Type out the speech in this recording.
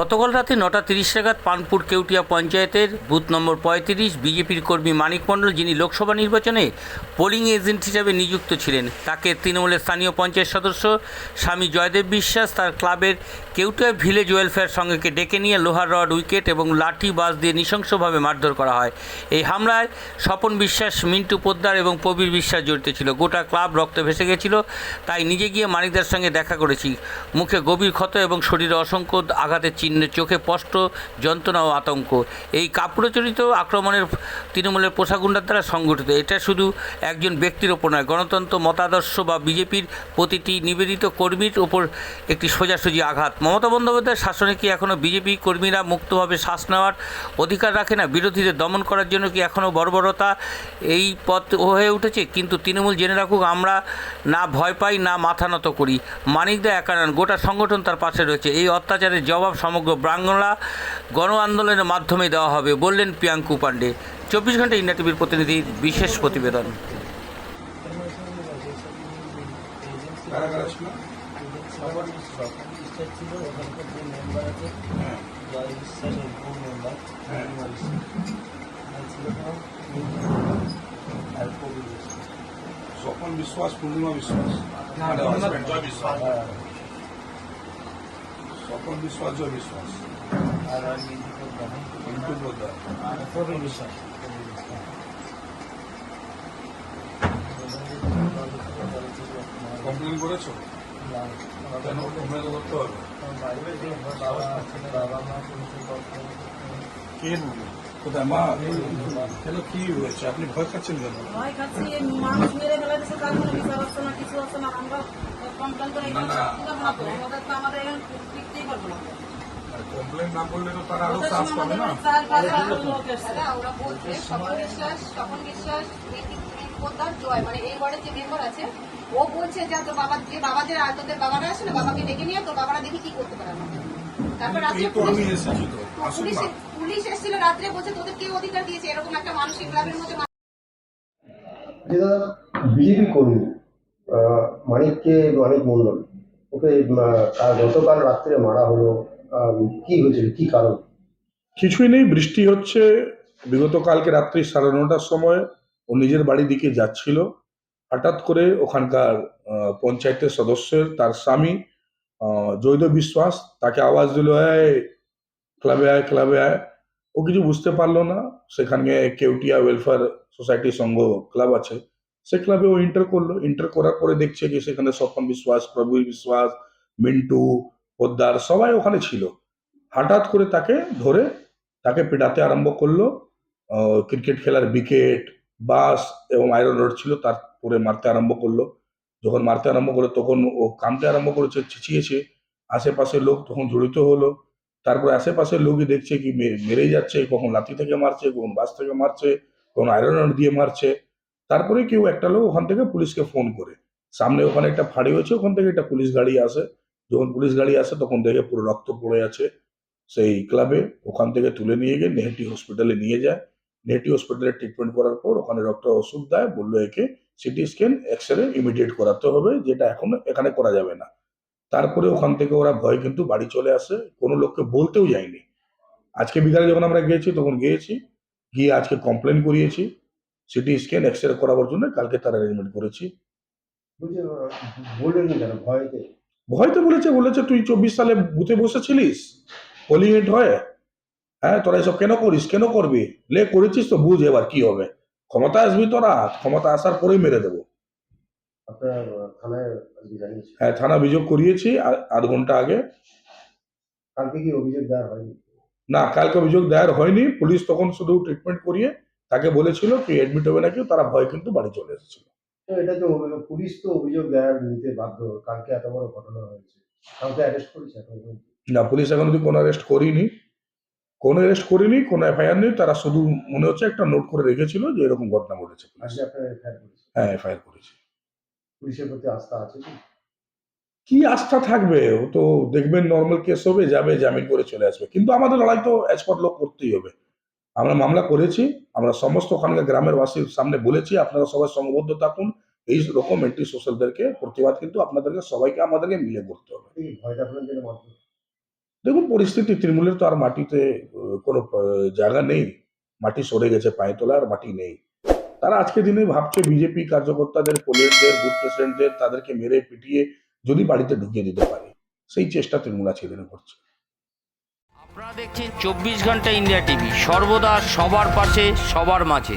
গতকাল রাতে নটা তিরিশ নাগাদ পানপুর কেউটিয়া পঞ্চায়েতের বুথ নম্বর পঁয়ত্রিশ বিজেপির কর্মী মানিক মণ্ডল, যিনি লোকসভা নির্বাচনে পোলিং এজেন্ট হিসাবে নিযুক্ত ছিলেন, তাকে তৃণমূলের স্থানীয় পঞ্চায়েত সদস্য স্বামী জয়দেব বিশ্বাস তার ক্লাবের কেউটিয়া ভিলেজ ওয়েলফেয়ার সঙ্গেকে ডেকে নিয়ে লোহার রড, উইকেট এবং লাঠি বাস দিয়ে নৃশংসভাবে মারধর করা হয়। এই হামলায় স্বপন বিশ্বাস, মিন্টু পোদ্দার এবং প্রবীর বিশ্বাস জড়িত ছিল। গোটা ক্লাব রক্ত ভেসে গেছিল, তাই নিজে গিয়ে মানিকদার সঙ্গে দেখা করেছি। মুখে গভীর ক্ষত এবং শরীরে অসংখ্য আঘাতের চিহ্ন চোখে স্পষ্ট যন্ত্রণা ও আতঙ্ক। এই কাপুরচরিত আক্রমণের তৃণমূলের পোষাগুন্ডার দ্বারা সংগঠিত। এটা শুধু একজন ব্যক্তির ওপর নয়, গণতন্ত্র, মতাদর্শ বা বিজেপির প্রতিটি নিবেদিত কর্মীর ওপর একটি সোজাসুজি আঘাত। মমতা বন্দ্যোপাধ্যায়ের শাসনে কি এখনও বিজেপি কর্মীরা মুক্তভাবে শ্বাস নেওয়ার অধিকার রাখে না? বিরোধীদের দমন করার জন্য কি এখনও বর্বরতা এই পথ হয়ে উঠেছে? কিন্তু তৃণমূল জেনে রাখুক, আমরা না ভয় পাই, না মাথা নত করি। মানিকদা একা নন, গোটা সংগঠন তার পাশে রয়েছে। এই অত্যাচারের জবাব সমগ্র বাংলা গণ আন্দোলনের মাধ্যমে দেওয়া হবে বললেন প্রিয়াঙ্কু পাণ্ডে। চব্বিশ ঘণ্টা ইন্ডিয়া টিভির প্রতিনিধির বিশেষ প্রতিবেদন। বিশ্বাস স্বপন পূর্ণিমা বিশ্বাস জয় বিশ্বাস হ্যাঁ, স্বপন বিশ্বাস জয় বিশ্বাস আর আর মিন্টু পোদ্দার, হ্যাঁ? মিন্টু পোদ্দার আর কবি বিশ্বাস কবি বিশ্বাস। কমপ্লেন করেছ না, কেন কমপ্লেন তো করতে হবে আমার বাড়িতে যে বাবা আছে, বাবা মা পুলিশের পক্ষে কে কোথায় মা কেন কি হয়েছে আপনি ভয় খাচ্ছেন কেন ভয় খাচ্ছি মানুষ মেরে ফেলে তার কোনো বিচার হচ্ছে না কিছু হচ্ছে না আমরা কমপ্লেন করে এখানে না, না। কি করব না তো? আমাদের তো আমাদের এখানে টিকতেই পারব না কমপ্লেন না করলে তো তারা আরও ওদের পাবে না বাড়ি চার পাঁচ হাজার লোক এসছে। দাদা ওরা বলছে স্বপন বিশ্বাস স্বপন বিশ্বাস পোদ্দার জয় মানে এই ওয়ার্ডের যে মেম্বার আছে ও বলছে যে তোর বাবা যে বাবাদের তোদের বাবারা আসে না বাবাকে ডেকে নিয়ে তোর বাবারা দেখি কি করতে পারে আমাকে তারপর রাত্রে এই তো আমি পুলিশ এসেছি তো আসুন পুলিশ এসেছিল রাত্রে বলছে তোদের কে অধিকার দিয়েছে এরকম একটা মানসিক ক্লাবের মধ্যে যে দাদা বিজেপি কর্মী মানিককে মানিক মণ্ডল ওকে গতকাল রাত্রে মারা হলো আহ, কি হয়েছিল কি কারণ? কিছুই নেই বৃষ্টি হচ্ছে বিগত কালকে রাত্রি সাড়ে নটার সময় ও নিজের বাড়ির দিকে যাচ্ছিল। হঠাৎ করে ওখানকার আহ, পঞ্চায়েতের সদস্যের তার স্বামী জৈদ বিশ্বাস, তাকে আওয়াজ দিল, এই ক্লাবে আয় ক্লাবে আয়। ও কিছু বুঝতে পারল না। সেখানে কেউটিয়া ওয়েলফেয়ার সোসাইটি সংঘ ক্লাব আছে। সে ক্লাবে ও ইন্টার করল। ইন্টার করার পরে দেখছে কি সেখানে স্বপন বিশ্বাস, প্রভু বিশ্বাস, মিন্টু, পোদ্দার সবাই ওখানে ছিল। হঠাৎ করে তাকে ধরে তাকে পেটাতে আরম্ভ করল। ক্রিকেট খেলার উইকেট বাস এবং আয়রন রড ছিল তারপরে মারতে আরম্ভ করল। যখন মারতে আরম্ভ করে তখন ও কামতে আরম্ভ করেছে, চিচিয়েছে। আশেপাশের লোক তখন জড়িত হলো। তারপরে আশেপাশের লোকই দেখছে কি মে- মেরেই যাচ্ছে, কখন লাথি থেকে মারছে, কখন বাস থেকে মারছে, কখন আয়রন দিয়ে মারছে। তারপরে কেউ একটা লোক ওখান থেকে পুলিশকে ফোন করে। সামনে ওখানে একটা ফাঁড়ি হয়েছে, ওখান থেকে একটা পুলিশ গাড়ি আসে। যখন পুলিশ গাড়ি আসে, তখন দেখে পুরো রক্ত পড়ে আছে। সেই ক্লাবে ওখান থেকে তুলে নিয়ে গিয়ে নেহেটি হসপিটালে নিয়ে যায়। নেহেটি হসপিটালে ট্রিটমেন্ট করার পর ওখানে ডক্টর ওষুধ দেয়, বলল একে CT scan X ray immediate করাতে হবে যেটা এখন এখানে করা যাবে না। তারপরে ওখান থেকে ওরা ভয় কিন্তু বাড়ি চলে আসে কোনো লোককে বলতেও যায়নি। আজকে বিকালে যখন আমরা গিয়েছি তখন গিয়েছি গিয়ে আজকে কমপ্লেন করিয়েছি সিটি স্ক্যান এক্স রে করাবার জন্য কালকে তার অ্যারেঞ্জমেন্ট করেছি। ভয়তে? ভয়তে বলেছে বলেছে তুই চব্বিশ সালে বুথে বসেছিলিস? পোলিং হয়? হ্যাঁ তোরা এসব কেন করিস? কেন করবি? লে করেছিস তো বুঝ এবার কি হবে। ক্ষমতা আসবি তোরা ক্ষমতা আসার পরেই মেরে দেবো। হ্যাঁ থানা অভিযোগ করিয়েছি আধ ঘণ্টা আগে। কালকে কি অভিযোগ দেওয়া হয়নি? না কালকে অভিযোগ দায়ের হয়নি। পুলিশ তখন শুধু ট্রিটমেন্ট করিয়ে তাকে বলেছিল তুই অ্যাডমিট হবে নাকি তারা ভয় কিন্তু বাড়ি চলে এসেছিল। এটা তো পুলিশ তো অভিযোগ দেওয়ার নিতে বাধ্য। কালকে এত বড় ঘটনা হয়েছে। কাউকে অ্যারেস্ট করেছে এখন না পুলিশ এখন কোনো অ্যারেস্ট করিনি। কোনো অ্যারেস্ট করিনি কোনো এফআইআর নেই তারা শুধু মনে হচ্ছে একটা নোট করে রেখেছিল যে এরকম ঘটনা ঘটেছে হ্যাঁ এফআইআর করেছে। পুলিশের প্রতি আস্থা আছে কি? কি আস্থা থাকবে? ও তো দেখবেন নর্মাল কেস হবে যাবে জামিন করে চলে আসবে। কিন্তু আমাদের লড়াই তো এক্সপার্ট লোক করতেই হবে। আমরা মামলা করেছি আমরা সমস্ত ওখানকার গ্রামের বাসীর সামনে বলেছি আপনারা সবাই সংবদ্ধ থাকুন। এই রকম এন্টি সোশ্যালদেরকে প্রতিবাদ কিন্তু আপনাদেরকে সবাইকে আমাদেরকে মিলে করতে হবে এই ভয়টা আপনার জন্য মাত্র দেখুন, পরিস্থিতি তৃণমূলের তো আর মাটিতে কোনো জায়গা নেই। মাটি সরে গেছে পায়ে তোলা আর মাটি নেই। তারা আজকে দিনে ভাবছে, বিজেপি কার্যকর্তাদের পোলিয়ারদের বুথ প্রেসিডেন্টদের, তাদেরকে মেরে পিটিয়ে যদি বাড়িতে ঢুকিয়ে দিতে পারে, সেই চেষ্টা তৃণমূল আজকে দিনে করছে। আপনারা দেখছেন চব্বিশ ঘণ্টা ইন্ডিয়া টিভি, সর্বদা সবার পাশে, সবার মাঝে।